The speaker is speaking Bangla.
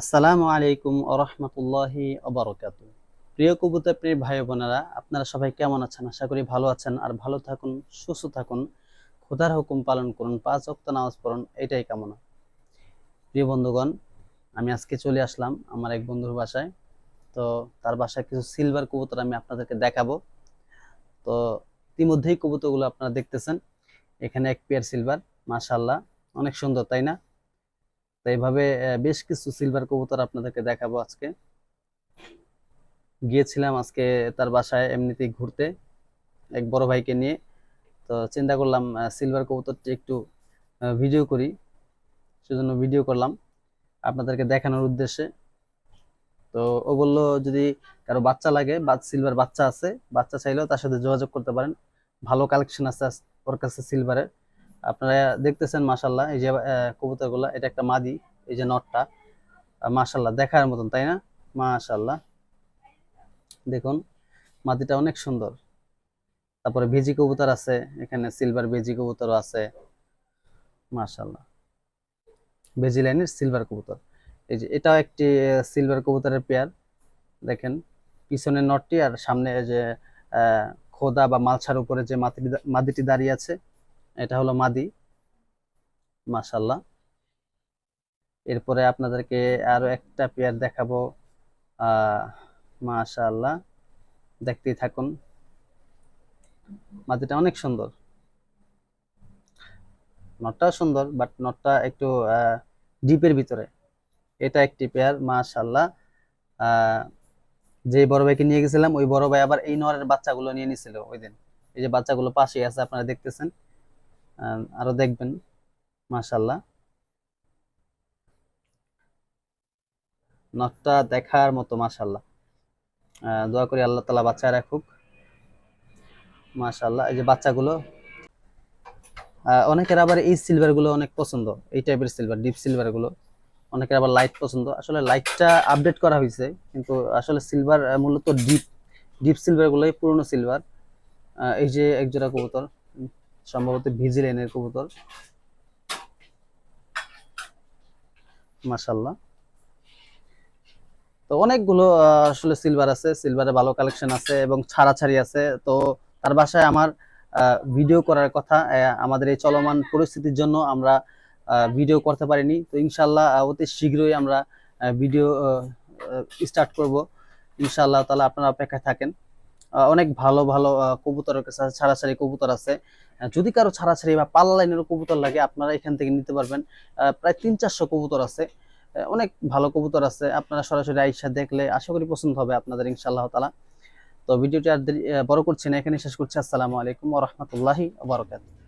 আসসালামু আলাইকুম আরহামতুল্লাহি অবরকাত প্রিয় কবুতর প্রিয় ভাই বোনেরা আপনারা সবাই কেমন আছেন? আশা করি ভালো আছেন আর ভালো থাকুন, সুস্থ থাকুন। খোদার হুকুম পালন করুন, পাঁচ অক্ত নামাজ পড়ুন, এটাই কামনা। প্রিয় বন্ধুগণ, আমি আজকে চলে আসলাম আমার এক বন্ধুর বাসায়। তো তার বাসায় কিছু সিলভার কবুতর আমি আপনাদেরকে দেখাবো। তো ইতিমধ্যেই কবুতরগুলো আপনারা দেখতেছেন। এখানে এক পেয়ার সিলভার মাশাল্লাহ অনেক সুন্দর, তাই না? তো এইভাবে বেশ কিছু সিলভার কবুতর আপনাদেরকে দেখাবো আজকে। গিয়েছিলাম আজকে তার বাসায় এমনিতেই ঘুরতে, এক বড় ভাইকে নিয়ে। তো চিন্তা করলাম সিলভার কবুতরটি একটু ভিডিও করি। সেজন্য ভিডিও করলাম, আপনাদেরকে দেখানোর উদ্দেশ্যে। তো ও বলল, যদি কারও বাচ্চা লাগে, বা সিলভার বাচ্চা আছে, বাচ্চা চাইলেও তার সাথে যোগাযোগ করতে পারেন। ভালো কালেকশন আছে ওর কাছে সিলভারের আপনারা দেখতেছেন মাশাল্লাহ এই যে কবুতরগুলা, এটা একটা মাদি, এই যে নটটা মাশাল্লাহ দেখার মতন, তাই না? মাশাল্লাহ দেখুন, মাদিটা অনেক সুন্দর। তারপরে ভেজি কবুতর আছে, এখানে সিলভার বেজি কবুতরও আছে মাশাল্লাহ বেজি লাইনের সিলভার কবুতর। এই যে, এটাও একটি সিলভার কবুতরের পেয়ার। দেখেন, পিছনের নটটি আর সামনে যে খোদা বা মালসার উপরে যে মাদিটি দাঁড়িয়ে আছে এটা হলো মাদি। মাশাল্লাহ এরপরে আপনাদেরকে আরও একটা পেয়ার দেখাবো। মাশাল্লাহ দেখতেই থাকুন। মাদিটা অনেক সুন্দর। নটটা সুন্দর বাট নটটা একটু ডিপের ভিতরে। এটা একটি পেয়ার মাশাল্লাহ যে বড় ভাইকে নিয়ে গেছিলাম, ওই বড় ভাই আবার এই নরের বাচ্চাগুলো নিয়ে নিছিল ওই দিন এই যে বাচ্চাগুলো পাশে আছে, আপনারা দেখতেছেন। আরও দেখবেন মাশাল্লাহ নটটা দেখার মতো মাশাল্লাহ দোয়া করি আল্লাহ তালা বাচ্চায় রাখুক। মাশাল্লাহ এই যে বাচ্চাগুলো অনেকের আবার এই সিলভারগুলো অনেক পছন্দ, এই টাইপের সিলভার ডিপ সিলভারগুলো অনেকের আবার লাইট পছন্দ। আসলে লাইটটা আপডেট করা হয়েছে কিন্তু আসলে সিলভার মূলত ডিপ ডিপ সিলভার গুলোই পুরনো সিলভার এই যে একজোড়া কবুতর। সম্ভবত ভিজি লাইনের কবুতর। মাশাল্লাহ তো অনেকগুলো আসলে সিলভার আছে সিলভারে ভালো কালেকশন আছে এবং ছাড়াছাড়ি আছে। তো তার বাসায় আমার ভিডিও করার কথা আমাদের এই চলমান পরিস্থিতির জন্য আমরা ভিডিও করতে পারিনি। তো ইনশাল্লাহ অতি শীঘ্রই আমরা ভিডিও স্টার্ট করব। ইনশাল্লাহ তাহলে আপনারা অপেক্ষায় থাকেন। অনেক ভালো ভালো কবুতরের ছাড়াছাড়ি কবুতর আছে। যদি কারও ছাড়াছাড়ি বা পাল্লা লাইনের কবুতর লাগে, আপনারা এখান থেকে নিতে পারবেন। প্রায় তিন চারশো কবুতর আছে। অনেক ভালো কবুতর আছে। আপনারা সরাসরি আইসা দেখলে আশা করি পছন্দ হবে আপনাদের, ইনশাআল্লাহ তালা তো ভিডিওটি আর বড় করছি না এখানে শেষ করছি। আসসালামু আলাইকুম রহমতুল্লাহি বারাকাতুহু।